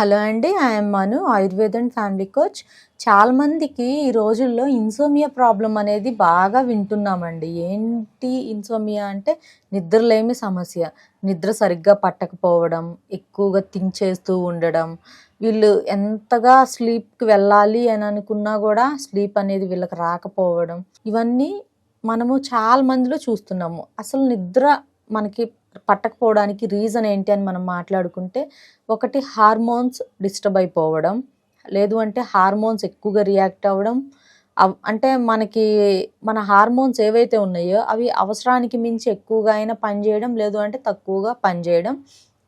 Hello అండి I'm Manu Ayurveda and family coach చాలామందికి ఈ రోజుల్లో ఇన్సోమియా ప్రాబ్లం అనేది బాగా వింటున్నామండి. ఏంటి ఇన్సోమియా అంటే నిద్రలేమి సమస్య. నిద్ర సరిగ్గా పట్టకపోవడం ఎక్కువగా థింక్ చేస్తూ ఉండడం. వీళ్ళు ఎంతగా స్లీప్కి వెళ్ళాలి అని అనుకున్నా కూడా స్లీప్ అనేది వీళ్ళకి రాకపోవడం. ఇవన్నీ మనము చాలా మందిలో చూస్తున్నాము. అసలు నిద్ర మనకి పట్టకపోవడానికి రీజన్ ఏంటి అని మనం మాట్లాడుకుంటే ఒకటి హార్మోన్స్ డిస్టర్బ్ అయిపోవడం లేదు అంటే హార్మోన్స్ ఎక్కువగా రియాక్ట్ అవ్వడం అవ్- అంటే మనకి మన హార్మోన్స్ ఏవైతే ఉన్నాయో అవి అవసరానికి మించి ఎక్కువగా అయినా పనిచేయడం లేదు అంటే తక్కువగా పనిచేయడం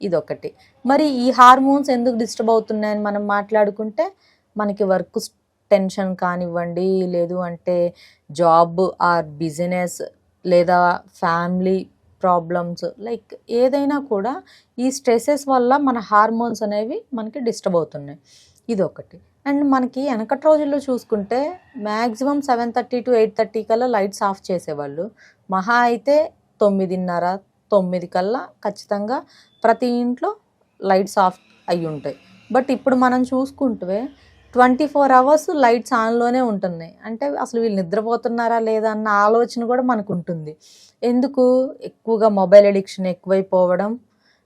ఇదొకటి. మరి ఈ హార్మోన్స్ ఎందుకు డిస్టర్బ్ అవుతున్నాయని మనం మాట్లాడుకుంటే మనకి వర్క్ టెన్షన్ కానివ్వండి లేదు అంటే జాబ్ ఆర్ బిజినెస్ లేదా ఫ్యామిలీ ప్రాబ్లమ్స్ లైక్ ఏదైనా కూడా ఈ స్ట్రెసెస్ వల్ల మన హార్మోన్స్ అనేవి మనకి డిస్టర్బ్ అవుతున్నాయి. ఇది ఒకటి అండ్ మనకి వెనకటి రోజుల్లో చూసుకుంటే maximum seven thirty to eight thirty కల్లా లైట్స్ ఆఫ్ చేసేవాళ్ళు. మహా అయితే తొమ్మిదిన్నర తొమ్మిది కల్లా ఖచ్చితంగా ప్రతి ఇంట్లో లైట్స్ ఆఫ్ అయి ఉంటాయి బట్ ఇప్పుడు మనం చూసుకుంటే ట్వంటీ ఫోర్ అవర్స్ లైట్స్ ఆన్లోనే ఉంటున్నాయి. అంటే అసలు వీళ్ళు నిద్రపోతున్నారా లేదా అన్న ఆలోచన కూడా మనకు ఉంటుంది ఎందుకు? ఎక్కువగా మొబైల్ అడిక్షన్ ఎక్కువైపోవడం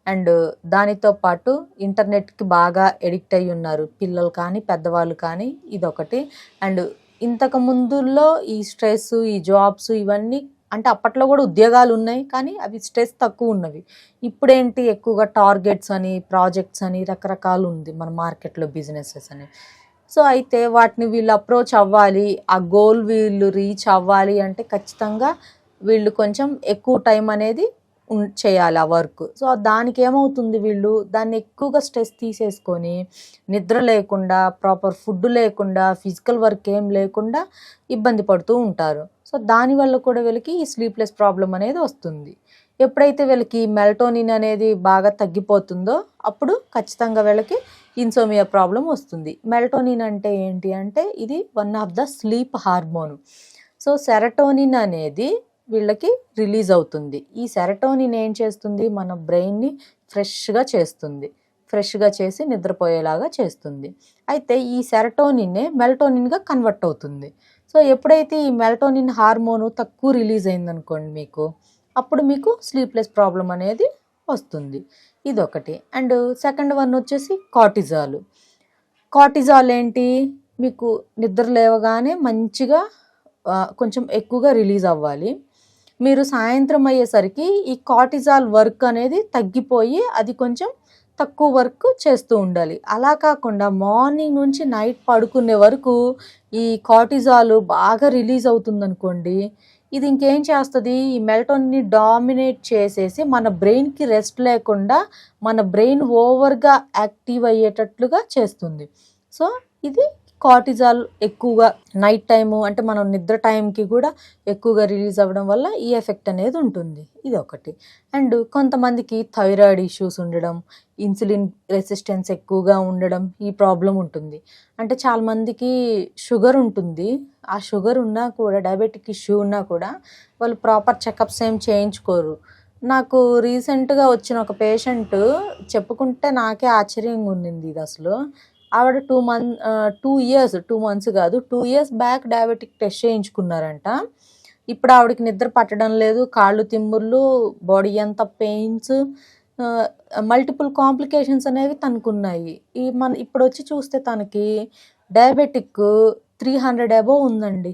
అండ్ దానితో పాటు ఇంటర్నెట్కి బాగా ఎడిక్ట్ అయి ఉన్నారు పిల్లలు కానీ పెద్దవాళ్ళు కానీ ఇదొకటి. అండ్ ఇంతకు ముందుల్లో ఈ స్ట్రెస్ ఈ జాబ్స్ ఇవన్నీ అంటే అప్పట్లో కూడా ఉద్యోగాలు ఉన్నాయి కానీ అవి స్ట్రెస్ తక్కువ ఉన్నవి. ఇప్పుడేంటి? ఎక్కువగా టార్గెట్స్ అని ప్రాజెక్ట్స్ అని రకరకాలు ఉంది మన మార్కెట్లో బిజినెసెస్ అని. సో అయితే వాటిని వీళ్ళు అప్రోచ్ అవ్వాలి ఆ గోల్ వీళ్ళు రీచ్ అవ్వాలి అంటే ఖచ్చితంగా వీళ్ళు కొంచెం ఎక్కువ టైం అనేది ఉన్- చేయాలి ఆ వర్క్ సో దానికి ఏమవుతుంది వీళ్ళు? దాన్ని ఎక్కువగా స్ట్రెస్ తీసేసుకొని నిద్ర లేకుండా ప్రాపర్ ఫుడ్ లేకుండా ఫిజికల్ వర్క్ ఏం లేకుండా ఇబ్బంది పడుతూ ఉంటారు. సో దానివల్ల కూడా వీళ్ళకి ఈ స్లీప్లెస్ ప్రాబ్లం అనేది వస్తుంది. ఎప్పుడైతే వీళ్ళకి మెల్టోనిన్ అనేది బాగా తగ్గిపోతుందో అప్పుడు ఖచ్చితంగా వీళ్ళకి ఇన్సోమియా ప్రాబ్లం వస్తుంది. మెల్టోనిన్ అంటే ఏంటి అంటే ఇది one of the sleep hormone so serotonin అనేది వీళ్ళకి రిలీజ్ అవుతుంది. ఈ సెరటోనిన్ ఏం చేస్తుంది? మన బ్రెయిన్ని ఫ్రెష్గా చేస్తుంది. ఫ్రెష్గా చేసి నిద్రపోయేలాగా చేస్తుంది. అయితే ఈ సెరటోనిన్నే మెల్టోనిన్గా కన్వర్ట్ అవుతుంది. సో ఎప్పుడైతే ఈ మెల్టోనిన్ హార్మోను తక్కువ రిలీజ్ అయిందనుకోండి మీకు అప్పుడు మీకు స్లీప్లెస్ ప్రాబ్లం అనేది వస్తుంది. ఇదొకటి. అండ్ సెకండ్ వన్ వచ్చేసి కార్టిజాల్. కార్టిజాల్ ఏంటి మీకు నిద్ర లేవగానే మంచిగా కొంచెం ఎక్కువగా రిలీజ్ అవ్వాలి. మీరు సాయంత్రం అయ్యేసరికి ఈ కార్టిజాల్ వర్క్ అనేది తగ్గిపోయి అది కొంచెం తక్కువ వర్క్ చేస్తూ ఉండాలి. అలా కాకుండా మార్నింగ్ నుంచి నైట్ పడుకునే వరకు ఈ కార్టిజాల్ బాగా రిలీజ్ అవుతుంది అనుకోండి ఇది ఇంకేం చేస్తుంది? ఈ మెల్టోన్ని డామినేట్ చేసేసి మన బ్రెయిన్కి రెస్ట్ లేకుండా మన బ్రెయిన్ ఓవర్గా యాక్టివ్ అయ్యేటట్లుగా చేస్తుంది. సో ఇది కార్టిజాల్ ఎక్కువగా నైట్ టైము అంటే మనం నిద్ర టైంకి కూడా ఎక్కువగా రిలీజ్ అవ్వడం వల్ల ఈ ఎఫెక్ట్ అనేది ఉంటుంది. ఇది ఒకటి. అండ్ కొంతమందికి థైరాయిడ్ ఇష్యూస్ ఉండడం ఇన్సులిన్ రెసిస్టెన్స్ ఎక్కువగా ఉండడం ఈ ప్రాబ్లం ఉంటుంది. అంటే చాలామందికి షుగర్ ఉంటుంది. ఆ షుగర్ ఉన్నా కూడా డయాబెటిక్ ఇష్యూ ఉన్నా కూడా వాళ్ళు ప్రాపర్ చెకప్స్ ఏం చేయించుకోరు. నాకు రీసెంట్గా వచ్చిన ఒక పేషెంట్ చెప్పుకుంటే నాకే ఆశ్చర్యంగా ఉండింది ఇది అసలు. ఆవిడ two month two years two months కాదు two years back diabetic test చేయించుకున్నారంట. ఇప్పుడు ఆవిడకి నిద్ర పట్టడం లేదు కాళ్ళు తిమ్ముర్లు బాడీ అంతా పెయిన్స్ మల్టిపుల్ కాంప్లికేషన్స్ అనేవి తనకున్నాయి. ఈ మన ఇప్పుడు వచ్చి చూస్తే తనకి డయాబెటిక్ త్రీ హండ్రెడ్ అబోవ్ ఉందండి.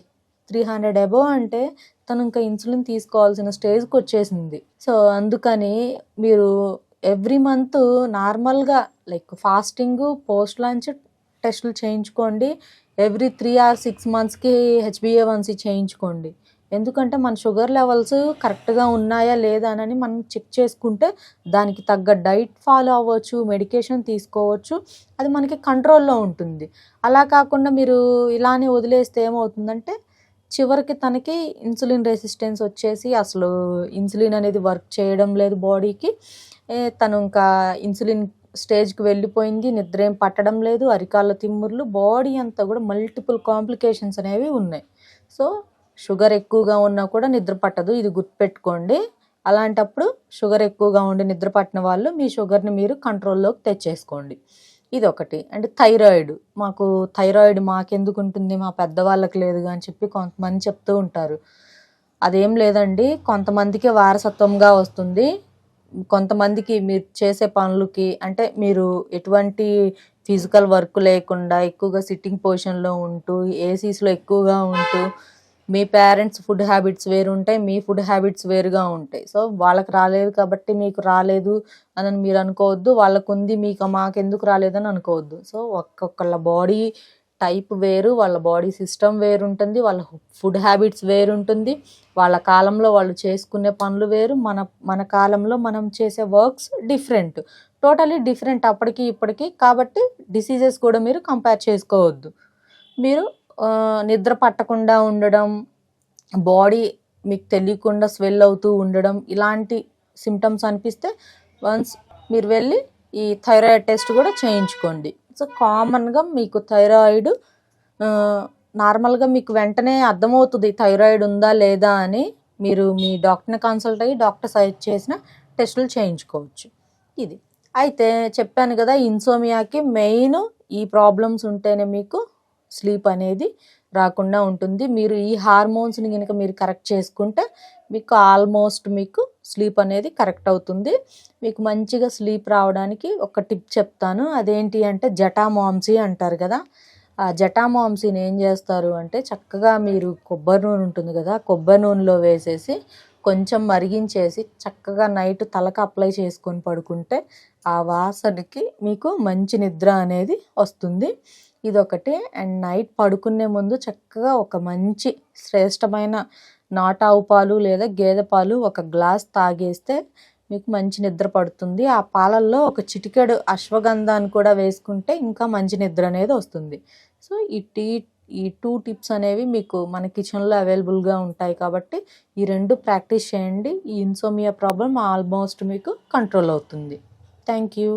త్రీ హండ్రెడ్ అబోవ్ అంటే తను ఇంకా ఇన్సులిన్ తీసుకోవాల్సిన స్టేజ్కి వచ్చేసింది. సో అందుకని మీరు ఎవ్రీ మంత్ నార్మల్గా లైక్ ఫాస్టింగ్ పోస్ట్ లంచ్ టెస్టులు చేయించుకోండి. ఎవ్రీ త్రీ ఆర్ సిక్స్ మంత్స్కి హెచ్బిఏవన్సీ చేయించుకోండి. ఎందుకంటే మన షుగర్ లెవెల్స్ కరెక్ట్గా ఉన్నాయా లేదా అని మనం చెక్ చేసుకుంటే దానికి తగ్గ డైట్ ఫాలో అవ్వచ్చు మెడికేషన్ తీసుకోవచ్చు. అది మనకి కంట్రోల్లో ఉంటుంది. అలా కాకుండా మీరు ఇలానే వదిలేస్తే ఏమవుతుందంటే చివరికి తనకి ఇన్సులిన్ రెసిస్టెన్స్ వచ్చేసి అసలు ఇన్సులిన్ అనేది వర్క్ చేయడం లేదు బాడీకి. తను ఇంకా ఇన్సులిన్ స్టేజ్కి వెళ్ళిపోయింది నిద్ర ఏం పట్టడం లేదు అరికాళ్ళ తిమ్ముర్లు బాడీ అంతా కూడా మల్టిపుల్ కాంప్లికేషన్స్ అనేవి ఉన్నాయి. సో షుగర్ ఎక్కువగా ఉన్నా కూడా నిద్ర పట్టదు ఇది గుర్తుపెట్టుకోండి. అలాంటప్పుడు షుగర్ ఎక్కువగా ఉండి నిద్ర పట్టిన వాళ్ళు మీ షుగర్ని మీరు కంట్రోల్లోకి తెచ్చేసుకోండి. ఇది ఒకటి అండ్ థైరాయిడ్. మాకు థైరాయిడ్ మాకెందుకు ఉంటుంది మా పెద్దవాళ్ళకి లేదు అని చెప్పి కొంతమంది చెప్తూ ఉంటారు. అదేం లేదండి. కొంతమందికి వారసత్వంగా వస్తుంది. కొంతమందికి మీరు చేసే పనులకి అంటే మీరు ఎటువంటి ఫిజికల్ వర్క్ లేకుండా ఎక్కువగా సిట్టింగ్ పొజిషన్లో ఉంటూ ఏసీస్లో ఎక్కువగా ఉంటూ మీ పేరెంట్స్ ఫుడ్ హ్యాబిట్స్ వేరు ఉంటాయి మీ ఫుడ్ హ్యాబిట్స్ వేరుగా ఉంటాయి. సో వాళ్ళకి రాలేదు కాబట్టి మీకు రాలేదు అని మీరు అనుకోవద్దు. వాళ్ళకు ఉంది మీకు మాకెందుకు రాలేదని అనుకోవద్దు. సో ఒక్కొక్కళ్ళ బాడీ టైప్ వేరు వాళ్ళ బాడీ సిస్టమ్ వేరు ఉంటుంది వాళ్ళ ఫుడ్ హ్యాబిట్స్ వేరు ఉంటుంది వాళ్ళ కాలంలో వాళ్ళు చేసుకునే పనులు వేరు మన మన కాలంలో మనం చేసే వర్క్స్ డిఫరెంట్ టోటలీ డిఫరెంట్ అప్పటికి ఇప్పటికి. కాబట్టి డిసీజెస్ కూడా మీరు కంపేర్ చేసుకోవద్దు. మీరు నిద్ర పట్టకుండా ఉండడం బాడీ మీకు తెలియకుండా స్వెల్ అవుతూ ఉండడం ఇలాంటి సిమ్టమ్స్ అనిపిస్తే వన్స్ మీరు వెళ్ళి ఈ థైరాయిడ్ టెస్ట్ కూడా చేయించుకోండి. సో కామన్గా మీకు థైరాయిడ్ నార్మల్గా మీకు వెంటనే అర్థమవుతుంది థైరాయిడ్ ఉందా లేదా అని మీరు మీ డాక్టర్ని కన్సల్ట్ అయ్యి డాక్టర్ సజెస్ట్ చేసిన టెస్టులు చేయించుకోవచ్చు. ఇది. అయితే చెప్పాను కదా ఇన్సోమియాకి మెయిన్ ఈ ప్రాబ్లమ్స్ ఉంటేనే మీకు స్లీప్ అనేది రాకుండా ఉంటుంది. మీరు ఈ హార్మోన్స్ని కనుక మీరు కరెక్ట్ చేసుకుంటే మీకు ఆల్మోస్ట్ మీకు స్లీప్ అనేది కరెక్ట్ అవుతుంది. మీకు మంచిగా స్లీప్ రావడానికి ఒక టిప్ చెప్తాను. అదేంటి అంటే జటామాంసీ అంటారు కదా. ఆ జటామాంసీని ఏం చేస్తారు అంటే చక్కగా మీరు కొబ్బరి నూనె ఉంటుంది కదా కొబ్బరి నూనెలో వేసేసి కొంచెం మరిగించేసి చక్కగా నైట్ తలకు అప్లై చేసుకొని పడుకుంటే ఆ వాసనకి మీకు మంచి నిద్ర అనేది వస్తుంది. ఇదొకటి. అండ్ నైట్ పడుకునే ముందు చక్కగా ఒక మంచి శ్రేష్టమైన నాటావు పాలు లేదా గేదె పాలు ఒక గ్లాస్ తాగేస్తే మీకు మంచి నిద్ర పడుతుంది. ఆ పాలల్లో ఒక చిటికెడు అశ్వగంధాన్ని కూడా వేసుకుంటే ఇంకా మంచి నిద్ర అనేది వస్తుంది. సో ఈ టీ ఈ టూ టిప్స్ అనేవి మీకు మన కిచెన్లో అవైలబుల్గా ఉంటాయి కాబట్టి ఈ రెండు ప్రాక్టీస్ చేయండి. ఈ ఇన్సోమియా ప్రాబ్లం ఆల్మోస్ట్ మీకు కంట్రోల్ అవుతుంది. Thank you